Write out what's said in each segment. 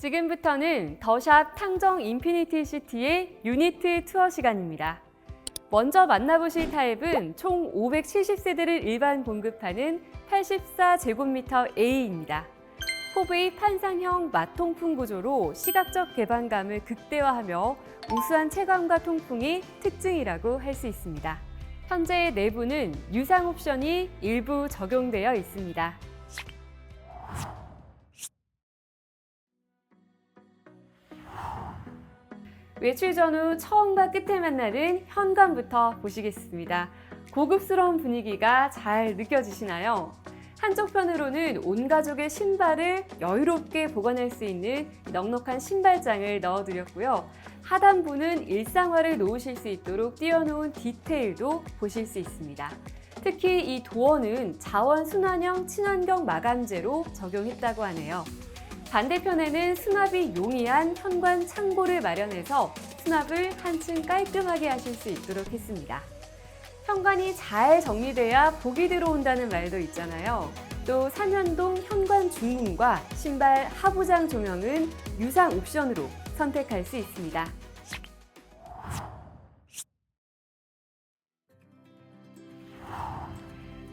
지금부터는 더샵 탕정 인피니티 시티의 유니트 투어 시간입니다. 먼저 만나보실 타입은 총 570세대를 일반 공급하는 84제곱미터 A입니다. 포브의 판상형 마통풍 구조로 시각적 개방감을 극대화하며 우수한 체감과 통풍이 특징이라고 할 수 있습니다. 현재 내부는 유상 옵션이 일부 적용되어 있습니다. 외출 전후 처음과 끝에 만나는 현관부터 보시겠습니다. 고급스러운 분위기가 잘 느껴지시나요? 한쪽 편으로는 온 가족의 신발을 여유롭게 보관할 수 있는 넉넉한 신발장을 넣어드렸고요. 하단부는 일상화를 놓으실 수 있도록 띄워놓은 디테일도 보실 수 있습니다. 특히 이 도어는 자원 순환형 친환경 마감재로 적용했다고 하네요. 반대편에는 수납이 용이한 현관 창고를 마련해서 수납을 한층 깔끔하게 하실 수 있도록 했습니다. 현관이 잘 정리돼야 복이 들어온다는 말도 있잖아요. 또 삼연동 현관 중문과 신발 하부장 조명은 유상 옵션으로 선택할 수 있습니다.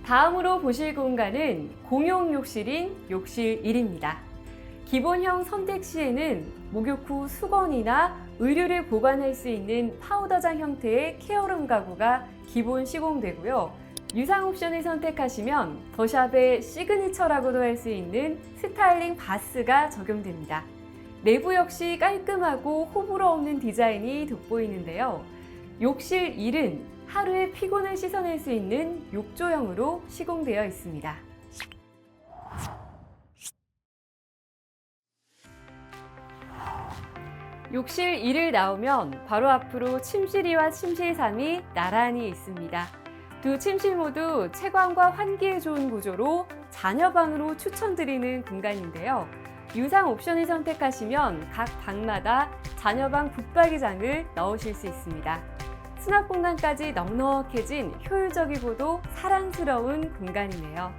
다음으로 보실 공간은 공용 욕실인 욕실 1입니다. 기본형 선택 시에는 목욕 후 수건이나 의류를 보관할 수 있는 파우더장 형태의 케어룸 가구가 기본 시공되고요. 유상 옵션을 선택하시면 더샵의 시그니처라고도 할 수 있는 스타일링 바스가 적용됩니다. 내부 역시 깔끔하고 호불호 없는 디자인이 돋보이는데요. 욕실 1은 하루에 피곤을 씻어낼 수 있는 욕조형으로 시공되어 있습니다. 욕실 1을 나오면 바로 앞으로 침실 2와 침실 3이 나란히 있습니다. 두 침실 모두 채광과 환기에 좋은 구조로 자녀방으로 추천드리는 공간인데요. 유상 옵션을 선택하시면 각 방마다 자녀방 붙박이장을 넣으실 수 있습니다. 수납 공간까지 넉넉해진 효율적이고도 사랑스러운 공간이네요.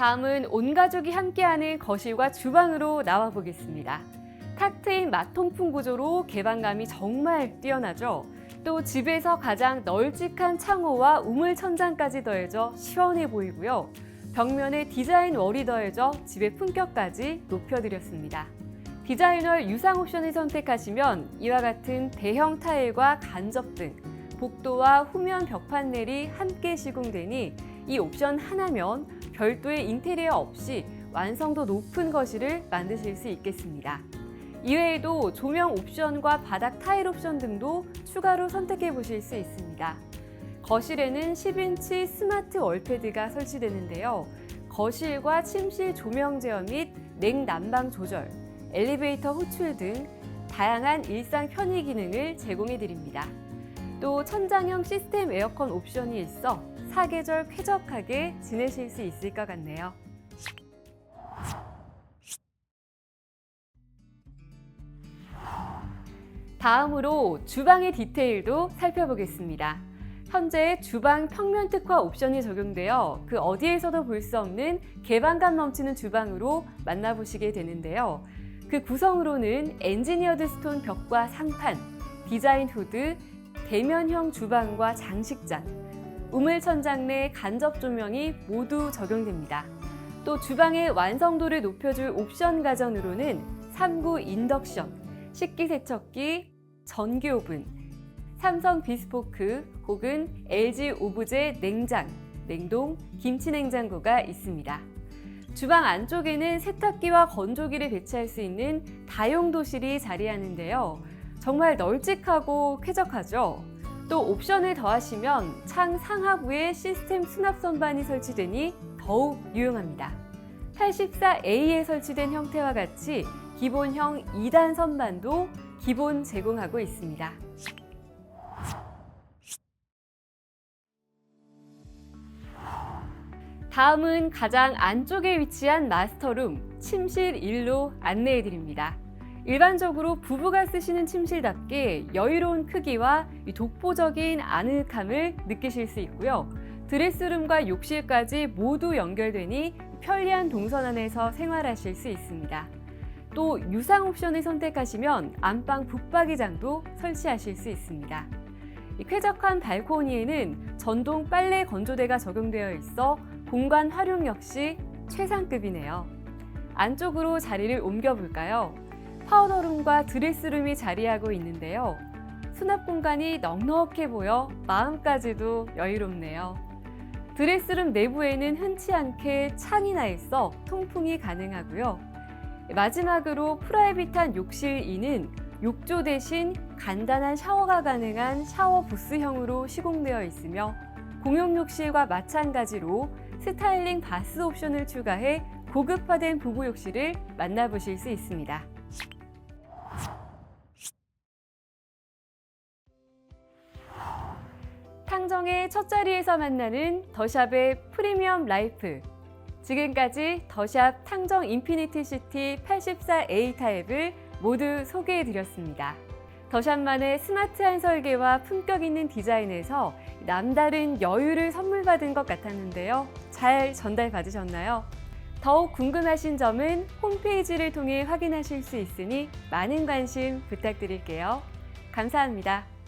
다음은 온 가족이 함께하는 거실과 주방으로 나와 보겠습니다. 탁 트인 마통풍 구조로 개방감이 정말 뛰어나죠. 또 집에서 가장 널찍한 창호와 우물 천장까지 더해져 시원해 보이고요. 벽면에 디자인 월이 더해져 집의 품격까지 높여드렸습니다. 디자이너 유상 옵션을 선택하시면 이와 같은 대형 타일과 간접 등 복도와 후면 벽 판넬이 함께 시공되니 이 옵션 하나면 별도의 인테리어 없이 완성도 높은 거실을 만드실 수 있겠습니다. 이외에도 조명 옵션과 바닥 타일 옵션 등도 추가로 선택해 보실 수 있습니다. 거실에는 10인치 스마트 월패드가 설치되는데요. 거실과 침실 조명 제어 및 냉난방 조절, 엘리베이터 호출 등 다양한 일상 편의 기능을 제공해 드립니다. 또 천장형 시스템 에어컨 옵션이 있어 사계절 쾌적하게 지내실 수 있을 것 같네요. 다음으로 주방의 디테일도 살펴보겠습니다. 현재 주방 평면 특화 옵션이 적용되어 그 어디에서도 볼 수 없는 개방감 넘치는 주방으로 만나보시게 되는데요. 그 구성으로는 엔지니어드 스톤 벽과 상판, 디자인 후드, 대면형 주방과 장식장, 우물 천장 내 간접 조명이 모두 적용됩니다. 또 주방의 완성도를 높여줄 옵션 가전으로는 3구 인덕션, 식기세척기, 전기 오븐, 삼성 비스포크 혹은 LG 오브제 냉장, 냉동, 김치 냉장고가 있습니다. 주방 안쪽에는 세탁기와 건조기를 배치할 수 있는 다용도실이 자리하는데요. 정말 널찍하고 쾌적하죠. 또 옵션을 더하시면 창 상하부에 시스템 수납 선반이 설치되니 더욱 유용합니다. 84A에 설치된 형태와 같이 기본형 2단 선반도 기본 제공하고 있습니다. 다음은 가장 안쪽에 위치한 마스터룸, 침실 1로 안내해 드립니다. 일반적으로 부부가 쓰시는 침실답게 여유로운 크기와 이 독보적인 아늑함을 느끼실 수 있고요. 드레스룸과 욕실까지 모두 연결되니 편리한 동선 안에서 생활하실 수 있습니다. 또 유상 옵션을 선택하시면 안방 붙박이장도 설치하실 수 있습니다. 이 쾌적한 발코니에는 전동 빨래 건조대가 적용되어 있어 공간 활용 역시 최상급이네요. 안쪽으로 자리를 옮겨볼까요? 파우더룸과 드레스룸이 자리하고 있는데요. 수납 공간이 넉넉해 보여 마음까지도 여유롭네요. 드레스룸 내부에는 흔치 않게 창이 나 있어 통풍이 가능하고요. 마지막으로 프라이빗한 욕실 2는 욕조 대신 간단한 샤워가 가능한 샤워 부스형으로 시공되어 있으며 공용 욕실과 마찬가지로 스타일링 바스 옵션을 추가해 고급화된 부부 욕실을 만나보실 수 있습니다. 탕정의 첫 자리에서 만나는 더샵의 프리미엄 라이프. 지금까지 더샵 탕정 인피니티 시티 84A 타입을 모두 소개해 드렸습니다. 더샵만의 스마트한 설계와 품격 있는 디자인에서 남다른 여유를 선물 받은 것 같았는데요. 잘 전달 받으셨나요? 더욱 궁금하신 점은 홈페이지를 통해 확인하실 수 있으니 많은 관심 부탁드릴게요. 감사합니다.